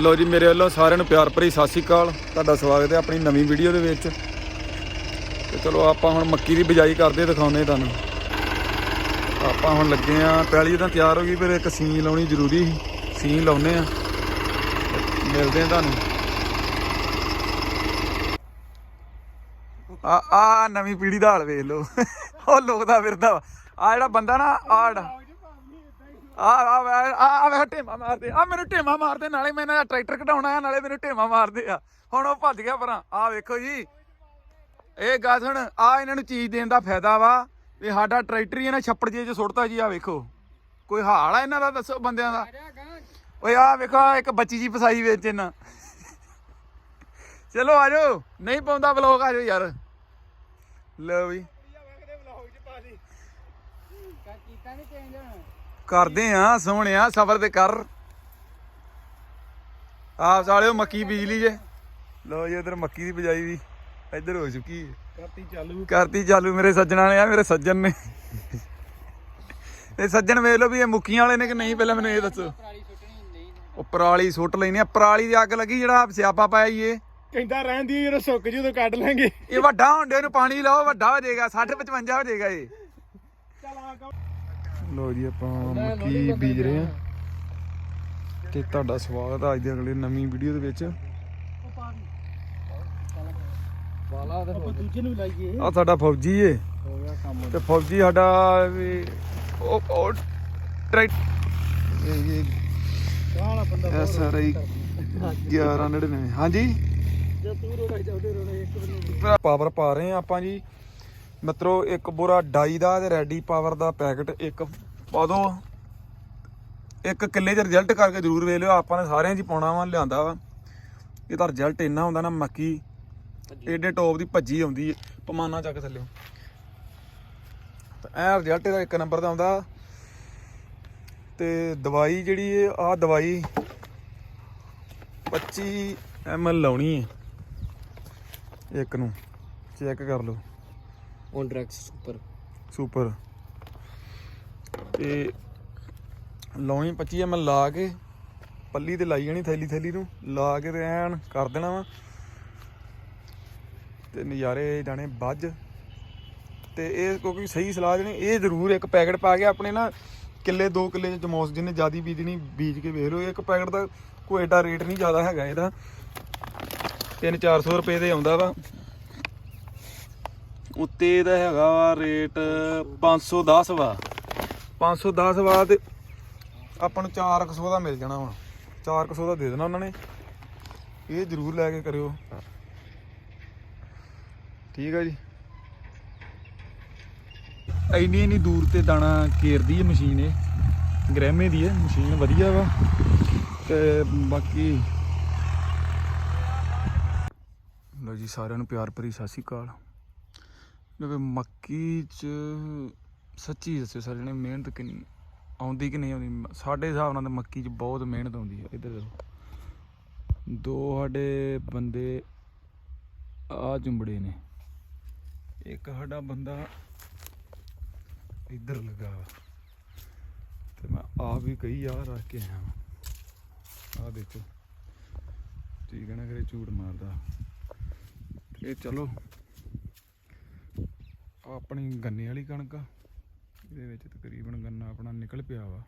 ਲੋ ਜੀ, ਮੇਰੇ ਵੱਲੋਂ ਸਾਰਿਆਂ ਨੂੰ ਪਿਆਰ ਭਰੀ ਸਤਿ ਸ਼੍ਰੀ ਅਕਾਲ। ਤੁਹਾਡਾ ਸਵਾਗਤ ਹੈ ਆਪਣੀ ਨਵੀਂ ਵੀਡੀਓ ਦੇ ਵਿੱਚ। ਤੇ ਚਲੋ, ਆਪਾਂ ਹੁਣ ਮੱਕੀ ਦੀ ਬਿਜਾਈ ਕਰਦੇ ਦਿਖਾਉਂਦੇ ਤੁਹਾਨੂੰ। ਆਪਾਂ ਹੁਣ ਲੱਗੇ ਆ ਪੈਲੀ ਤਾਂ ਤਿਆਰ ਹੋ ਗਈ, ਫਿਰ ਇੱਕ ਸੀਨ ਲਾਉਣੀ ਜ਼ਰੂਰੀ ਸੀਨ ਲਾਉਨੇ ਆ ਮਿਲਦੇ ਆ ਤੁਹਾਨੂੰ। ਆ ਆ ਨਵੀਂ ਪੀੜੀ ਦਾ ਹਾਲ ਵੇਖ ਲਓ। ਉਹ ਲੋਕਦਾ ਫਿਰਦਾ ਆ ਜਿਹੜਾ ਬੰਦਾ ਨਾ ਆ ਆ ਆ ਆ ਆ ਵੇ ਢੇਮਾ ਮਾਰਦੇ ਆ ਮੈਨੂੰ ਢੇਮਾ ਮਾਰਦੇ ਨਾਲੇ ਮੈਂ ਇਹਨਾਂ ਦਾ ਟਰੈਕਟਰ ਕਢਾਉਣਾ ਆ ਨਾਲੇ ਮੈਨੂੰ ਢੇਮਾ ਮਾਰਦੇ ਆ। ਹੁਣ ਉਹ ਭੱਜ ਗਿਆ ਪਰਾਂ। ਆ ਵੇਖੋ ਜੀ। ਇਹ ਗੱਲ ਸੁਣ ਆ ਇਹਨਾਂ ਨੂੰ ਚੀਜ਼ ਦੇਣ ਦਾ ਫਾਇਦਾ ਵਾ ਵੀ ਸਾਡਾ ਟਰੈਕਟਰ ਹੀ ਇਹਨਾਂ ਛੱਪੜ ਜੇ ਚ ਸੁੱਟਤਾ ਜੀ ਆ ਵੇਖੋ। ਕੋਈ ਹਾਲ ਆ ਇਹਨਾਂ ਦਾ ਦੱਸੋ ਬੰਦਿਆਂ ਦਾ? ਓਏ ਆ ਵੇਖੋ ਆਹ ਇੱਕ ਬੱਚੀ ਜੀ ਫਸਾਈ ਵਿੱਚ ਇਹਨਾਂ। ਚਲੋ ਆਜੋ ਨਹੀਂ ਪਾਉਂਦਾ ਵਲੋਗ ਆਜੋ ਯਾਰ। ਲਓ ਵੀ। ਕਰਦੇ ਆ ਸੋਹਣਿਆ ਸਬਰ ਤੇ ਕਰ। ਆਪ ਸਾਲਿਓ ਮੱਕੀ ਬੀਜ ਲਈ ਜੇ। ਲੋ ਜੀ ਇਧਰ ਮੱਕੀ ਦੀ ਬਜਾਈ ਵੀ ਇੱਧਰ ਹੋ ਚੁੱਕੀ ਹੈ। ਕਰਤੀ ਚਾਲੂ। ਕਰਤੀ ਚਾਲੂ ਮੇਰੇ ਸੱਜਣਾ ਨੇ ਆ ਮੇਰੇ ਸੱਜਣ ਨੇ। ਇਹ ਸੱਜਣ ਵੇਖ ਲਓ ਵੀ ਇਹ ਮੁੱਕੀਆਂ ਵਾਲੇ ਨੇ ਕਿ ਨਹੀਂ ਪਹਿਲਾਂ ਮੈਨੂੰ ਇਹ ਦੱਸੋ। ਉਹ ਪਰਾਲੀ ਸੁੱਟ ਲੈਣੀ ਆ। ਪਰਾਲੀ ਦੀ ਅੱਗ ਲੱਗੀ ਜਿਹੜਾ ਸਿਆਪਾ ਪਾਇਆ ਈ ਇਹ। ਕਹਿੰਦਾ ਰਹਿੰਦੀ ਜਦੋਂ ਸੁੱਕ ਜੂ ਉਦੋਂ ਕੱਢ ਲਾਂਗੇ। ਇਹ ਵੱਡਾ ਹੁੰਦੇ ਨੂੰ ਪਾਣੀ ਲਾਓ ਵੱਡਾ ਹੋ ਜਾਏਗਾ 60 55 ਹੋ ਜਾਏਗਾ ਇਹ। ਚਲ ਆ ਲੋ ਜੀ ਆਪਾਂ ਮੱਕੀ ਬੀਜ ਰਹੇ ਹਾਂ। ਤੇ ਤੁਹਾਡਾ ਸਵਾਗਤ ਹੈ ਅੱਜ ਦੀ ਅਗਲੀ ਨਵੀਂ ਵੀਡੀਓ ਦੇ ਵਿੱਚ। ਵਾਲਾ ਆਪਾਂ ਦੂਜੇ ਨੂੰ ਲਾਈਏ। ਆ ਸਾਡਾ ਫੌਜੀ ਏ। ਤੇ ਫੌਜੀ ਸਾਡਾ ਵੀ ਉਹ ਟਰੈਕ ਇਹ ਇਹ ਕਾਲਾ ਬੰਦਾ ਐਸ ਆਰ ਆਈ 1199 ਹਾਂਜੀ? ਜੇ ਤੂੰ ਰੋੜਾ ਜਾਉਦੇ ਰੋੜਾ ਇੱਕ ਬੰਦੇ ਪਾਵਰ ਪਾ ਰਹੇ ਆ ਆਪਾਂ ਜੀ। ਮਿੱਤਰੋ ਇੱਕ ਬੋਰਾ ਡਾਈ ਦਾ ਤੇ ਰੈਡੀ ਪਾਵਰ ਦਾ ਪੈਕਟ ਇੱਕ ਪਾ ਦੋ ਇੱਕ ਕਿੱਲੇ 'ਚ ਰਿਜ਼ਲਟ ਕਰਕੇ ਜ਼ਰੂਰ ਵੇਖ ਲਿਓ ਆਪਾਂ ਨੇ ਸਾਰਿਆਂ 'ਚ ਹੀ ਪਾਉਣਾ ਵਾ ਲਿਆਂਦਾ ਵਾ। ਇਹਦਾ ਰਿਜ਼ਲਟ ਇੰਨਾ ਹੁੰਦਾ ਨਾ ਮੱਕੀ ਏਡੇ ਟੋਪ ਦੀ ਭੱਜੀ ਆਉਂਦੀ ਹੈ ਪਮਾਨਾ ਚੱਕ ਥੱਲੇ। ਤਾਂ ਇਹ ਰਿਜ਼ਲਟ ਇਹਦਾ ਇੱਕ ਨੰਬਰ ਦਾ ਆਉਂਦਾ। ਤੇ ਦਵਾਈ ਜਿਹੜੀ ਇਹ ਆ ਦਵਾਈ 25 ml ਲਾਉਣੀ ਹੈ ਇੱਕ ਨੂੰ ਚੈੱਕ ਕਰ ਲਓ। ਔਨ ਡਰੈਕਸ ਸੁਪਰ ਸੁਪਰ ਤੇ ਲਾਉਣੀ 25 ml ਲਾ ਕੇ ਪੱਲੀ ਤੇ ਲਾਈ ਜਾਣੀ ਥੈਲੀ ਥੈਲੀ ਨੂੰ। ਲਾ ਕੇ ਤੇ ਐਨ ਕਰ ਦੇਣਾ ਵਾ। ਤੇ ਨਜ਼ਾਰੇ ਜਾਣੇ ਵੱਜ। ਤੇ ਇਹ ਕਿਉਂਕਿ ਸਹੀ ਸਲਾਹ ਜਣੀ ਇਹ ਜ਼ਰੂਰ ਇੱਕ ਪੈਕਟ ਪਾ ਕੇ ਆਪਣੇ ਨਾ ਕਿੱਲੇ 2 ਕਿੱਲੇ ਚ ਜਮੌਸ ਜਿਹਨੇ ਜਿਆਦੀ ਬੀਜਣੀ, ਬੀਜ ਕੇ ਵੇਖ ਲਓ। ਇੱਕ ਪੈਕਟ ਦਾ ਕੋਈ ਐਡਾ ਰੇਟ ਨਹੀਂ ਜ਼ਿਆਦਾ ਹੈਗਾ ਇਹਦਾ। 3-400 ਰੁਪਏ ਦੇ ਆਉਂਦਾ ਵਾ। ਉੱਤੇ ਇਹਦਾ ਹੈਗਾ ਵਾ ਰੇਟ 510 ਵਾ। 510 ਵਾ ਤੇ ਆਪਾਂ ਨੂੰ 400 ਦਾ ਮਿਲ ਜਾਣਾ ਵਾ 400 ਦਾ ਦੇ ਦੇਣਾ ਉਹਨਾਂ ਨੇ। ਇਹ ਜ਼ਰੂਰ ਲੈ ਕੇ ਕਰਿਓ। ਠੀਕ ਆ ਜੀ। ਇੰਨੀ ਇੰਨੀ ਦੂਰ ਤੇ ਦਾਣਾ ਕੇਰਦੀ ਹੈ ਮਸ਼ੀਨ ਇਹ ਗ੍ਰੈਮੇ ਦੀ ਹੈ ਮਸ਼ੀਨ ਵਧੀਆ ਵਾ। ਤੇ ਬਾਕੀ ਲੋ ਜੀ ਸਾਰਿਆਂ ਨੂੰ ਪਿਆਰ ਭਰੀ ਸਤਿ ਸ਼੍ਰੀ ਅਕਾਲ। ਜਿਵੇਂ ਮੱਕੀ ਚ ਸੱਚੀ ਦੱਸਿਓ ਸਾਰੇ ਜਣੇ ਮਿਹਨਤ ਕਿੰਨੀ, ਆਉਂਦੀ ਕਿ ਨਹੀਂ ਆਉਂਦੀ? ਸਾਡੇ ਹਿਸਾਬ ਨਾਲ ਤਾਂ ਮੱਕੀ ਚ ਬਹੁਤ ਮਿਹਨਤ ਆਉਂਦੀ ਹੈ ਇੱਧਰ ਦੇਖੋ। ਦੋ ਸਾਡੇ ਬੰਦੇ ਆ ਚੁੰਬੜੇ ਨੇ। ਇੱਕ ਸਾਡਾ ਬੰਦਾ ਇੱਧਰ ਲੱਗਾ ਵਾ। ਤੇ ਮੈਂ ਆਪ ਵੀ ਕਈ ਆ ਰੱਖ ਕੇ ਆਇਆ ਵਾਂ। ਆ ਦੇਖੋ। ਠੀਕ ਹੈ ਨਾ ਕਰੇ ਝੂਠ ਮਾਰਦਾ। ਇਹ ਚਲੋ। ਆਪਣੀ ਗੰਨੇ ਵਾਲੀ ਕਣਕ ਆ। ਇਹਦੇ ਵਿੱਚ ਤਕਰੀਬਨ ਗੰਨਾ ਆਪਣਾ ਨਿਕਲ ਪਿਆ ਵਾ।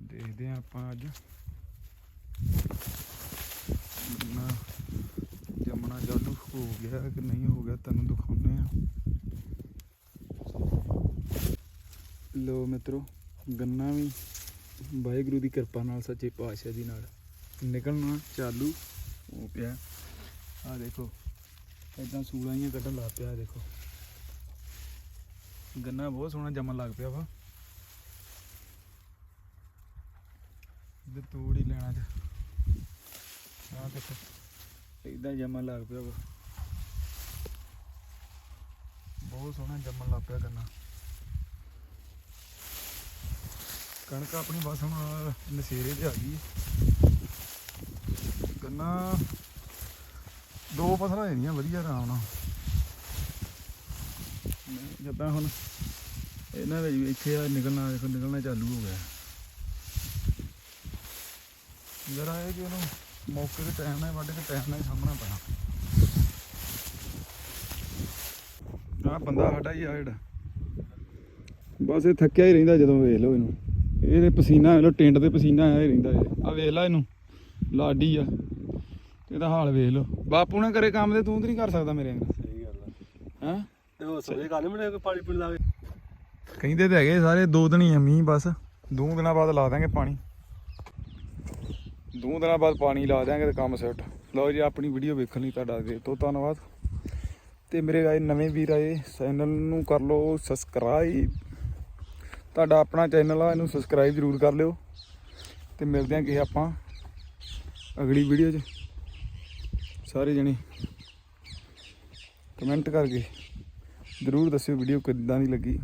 ਦੇਖਦੇ ਆ ਆਪਾਂ ਅੱਜ। ਗੰਨਾ ਜੰਮਣਾ ਚਾਲੂ ਹੋ ਗਿਆ ਕਿ ਨਹੀਂ ਹੋ ਗਿਆ ਤੁਹਾਨੂੰ ਦਿਖਾਉਂਦੇ ਆ ਲੋ ਮਿੱਤਰੋ, ਗੰਨਾ ਵੀ ਵਾਹਿਗੁਰੂ ਦੀ ਕਿਰਪਾ ਨਾਲ ਸੱਚੇ ਪਾਤਸ਼ਾਹ ਦੀ ਨਾਲ ਨਿਕਲਣਾ ਚਾਲੂ ਹੋ ਪਿਆ। ਆ ਦੇਖੋ ਇਦਾਂ ਸੂਲਾਂ ਹੀ ਕੱਢਣ ਲੱਗ ਪਿਆ, ਦੇਖੋ। ਗੰਨਾ ਬਹੁਤ ਸੋਹਣਾ ਜੰਮਣ ਲੱਗ ਪਿਆ ਵਾ। ਇੱਧਰ ਤੋੜ ਹੀ ਲੈਣਾ ਚ ਆ ਦੇਖੋ ਇਦਾਂ ਜੰਮਣ ਲੱਗ ਪਿਆ ਵਾ। ਬਹੁਤ ਸੋਹਣਾ ਜੰਮਣ ਲੱਗ ਪਿਆ ਗੰਨਾ। ਕਣਕ ਆਪਣੀ ਬਸ ਹੁਣ ਨਸ਼ੇਰੇ ਤੇ ਆ ਗਈ। ਗੰਨਾ ਦੋ ਫਸਲਾਂ ਦੇਣੀਆਂ, ਵਧੀਆ ਆਰਾਮ ਨਾਲ। ਜਿੱਦਾਂ ਹੁਣ ਇਹਨਾਂ ਵਿੱਚ ਇੱਥੇ ਆ ਨਿਕਲਣਾ, ਦੇਖੋ ਨਿਕਲਣਾ ਚਾਲੂ ਹੋ ਗਿਆ। ਜਰਾ ਇਹ ਕਿ ਇਹਨੂੰ ਮੌਕੇ ਤੇ ਟਾਈਮ ਨਾਲ ਵੱਢ ਕੇ ਟਾਈਮ ਨਾਲ ਸਾਹਮਣਾ ਪੈਣਾ। ਆ ਬੰਦਾ ਸਾਡਾ ਹੀ ਆ ਜਿਹੜਾ। ਬਸ ਇਹ ਥੱਕਿਆ ਹੀ ਰਹਿੰਦਾ ਜਦੋਂ ਵੇਖ ਲਓ ਇਹਨੂੰ। ਇਹਦੇ ਪਸੀਨਾ ਵੇਖ ਲਓ ਟਿੰਡ ਤੇ ਪਸੀਨਾ ਆਇਆ ਹੀ ਰਹਿੰਦਾ ਇਹ। ਆ ਵੇਖ ਲੈ ਇਹਨੂੰ। ਲਾਡੀ ਆ। ਇਹਦਾ ਹਾਲ ਵੇਖ ਲਓ। ਬਾਪੂ ਨੇ ਕਰੇ ਕੰਮ ਤੇ ਤੂੰ ਤੇ ਨਹੀਂ ਕਰ ਸਕਦਾ ਮੇਰੇ ਅੰਦਰ। ਸਹੀ ਗੱਲ ਆ। ਹੈਂ? ਤੇ ਉਹ ਸੋਏ ਗੱਲ ਮੈਨੂੰ ਕੋਈ ਪਾਣੀ ਪੀਣ ਲਾਵੇ ਕਹਿੰਦੇ ਤੇ ਹੈਗੇ ਸਾਰੇ ਦੋ ਦਿਨ ਹੀ ਆ ਮੀਂਹ ਬਸ। ਦੋ ਦਿਨਾਂ ਬਾਅਦ ਲਾ ਦਾਂਗੇ ਪਾਣੀ। ਦੋ ਦਿਨਾਂ ਬਾਅਦ ਪਾਣੀ ਲਾ ਦਾਂਗੇ ਤੇ ਕੰਮ ਸੈੱਟ ਲਓ ਜੀ ਆਪਣੀ ਵੀਡੀਓ ਵੇਖਣ ਲਈ ਤੁਹਾਡਾ ਦੇ ਤੋਂ ਧੰਨਵਾਦ। ਤੇ ਮੇਰੇ ਆਏ ਨਵੇਂ ਵੀਰ ਆਏ ਚੈਨਲ ਨੂੰ ਕਰ ਲਓ ਸਬਸਕ੍ਰਾਈਬ ਤੁਹਾਡਾ ਆਪਣਾ ਚੈਨਲ ਆ ਇਹਨੂੰ ਸਬਸਕ੍ਰਾਈਬ ਜ਼ਰੂਰ ਕਰ ਲਿਓ। ਤੇ ਮਿਲਦੇ ਆਂ ਕਿਸੇ ਆਪਾਂ ਅਗਲੀ ਵੀਡੀਓ 'ਚ। ਸਾਰੇ ਜਣੇ ਕਮੈਂਟ ਕਰਕੇ ਜ਼ਰੂਰ ਦੱਸਿਓ ਵੀਡੀਓ ਕਿੱਦਾਂ ਦੀ ਲੱਗੀ।